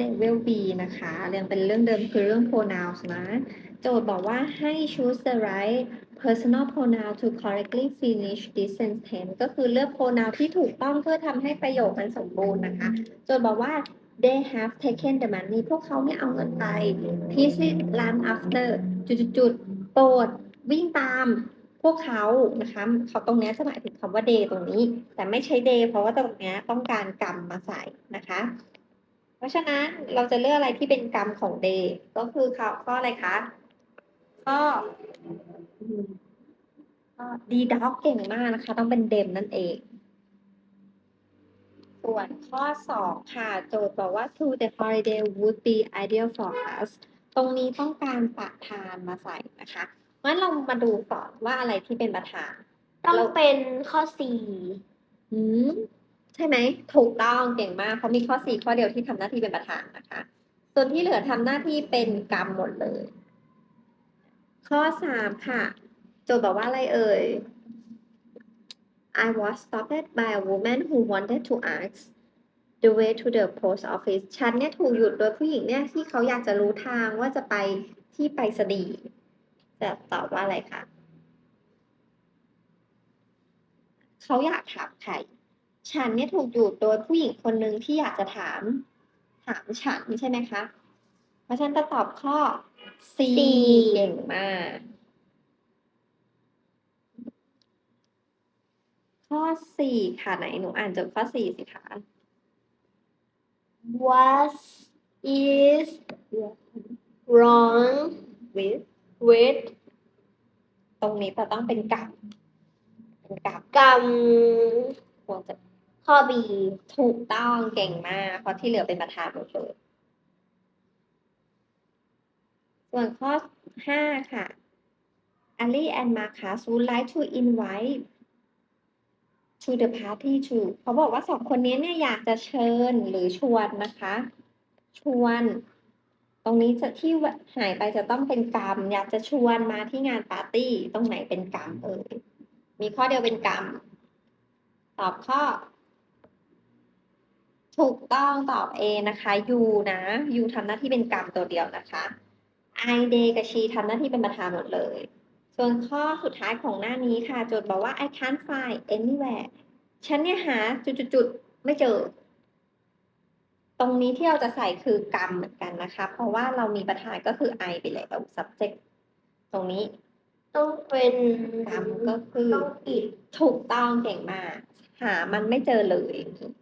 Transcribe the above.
level B นะคะยังเป็นเรื่องเดิมคือเรื่อง pronouns นะ โจทย์บอกว่าให้ choose the right personal pronoun to correctly finish this sentence ก็คือเลือก pronoun ที่ถูกต้องเพื่อทำให้ประโยคมันสมบูรณ์นะคะ โจทย์บอกว่า they have taken the money พวกเขาไม่เอาเงินไป please run after จุดๆโปรดวิ่งตามพวกเขานะคะเขาตรงนี้จะหมายถึงคำว่า day ตรงนี้ แต่ไม่ใช้ day เพราะว่าตรงนี้ต้องการกรรมมาใส่นะคะ ราะฉะนั้นเราจะเลือกอะไรที่เป็นกรรมของ day ก็คือข้อข้ออะไรคะข้อข้อ d dog เก่งมากนะคะ ต้องเป็นเดมนั่นเอง ส่วนข้อสองค่ะ โจทย์บอกว่า to the holiday would be ideal for us ตรงนี้ต้องการประธานมาใส่นะคะงั้นเรามาดูก่อนว่าอะไรที่เป็นประธาน ต้องเราเป็นข้อสี่อืมใช่ไหมถูกต้องเก่งมากเพราะมีข้อสี่ข้อเดียวที่ทำหน้าที่เป็นประธานนะคะ ส่วนที่เหลือทำหน้าที่เป็นกรรมหมดเลย ข้อสามค่ะโจทย์บอกว่าอะไรเอ่ย I was stopped by a woman who wanted to ask the way to the post office ฉันเนี่ยถูกหยุดโดยผู้หญิงเนี่ยที่เขาอยากจะรู้ทางว่าจะไปที่ไปรษณีจะตอบว่าอะไรคะเขาอยากถามใคร ฉันเนี่ยถูกหยุดโดยผู้หญิงคนหนึ่งที่อยากจะถาม ถามฉันใช่ไหมคะ เพราะฉะนันจะตอบข้อ C เก่งมาก ข้อสี่ค่ะไหนหนูอ่านจบข้อสี่สิคะ was is wrong with with ตรงนี้จะต้องเป็นกรรมเป็นกรรมกรรมควรจะ ข้อ B ถูกต้องเก่งมากเพราะที่เหลือเป็นประธานหมดเลยส่วนข้อห้าค่ะ Ali and Marcus would like to invite to the party to เขาบอกว่าสองคนนี้เนี่ยอยากจะเชิญหรือชวนนะคะ ชวน ตรงนี้จะที่หายไปจะต้องเป็นกรรม อยากจะชวนมาที่งานปาร์ตี้ ตรงไหนเป็นกรรมเอ่ยมีข้อเดียวเป็นกรรม ตอบข้อ ถูกต้องตอบ A นะคะ U นะ U ทำหน้าที่เป็นกรรมตัวเดียวนะคะ I day กับ she ทำหน้าที่เป็นประธานหมดเลย ส่วนข้อสุดท้ายของหน้านี้ค่ะโจทย์บอกว่า I can't find anywhere ฉันเนี่ยหาจุดๆๆไม่เจอ ตรงนี้ที่เราจะใส่คือกรรมเหมือนกันนะคะ เพราะว่าเรามีประธานก็คือ I ไปแล้ว subject ตรงนี้ต้องเป็นกรรมก็คือต้องอิดถูกต้องเก่งมาก หามันไม่เจอเลยต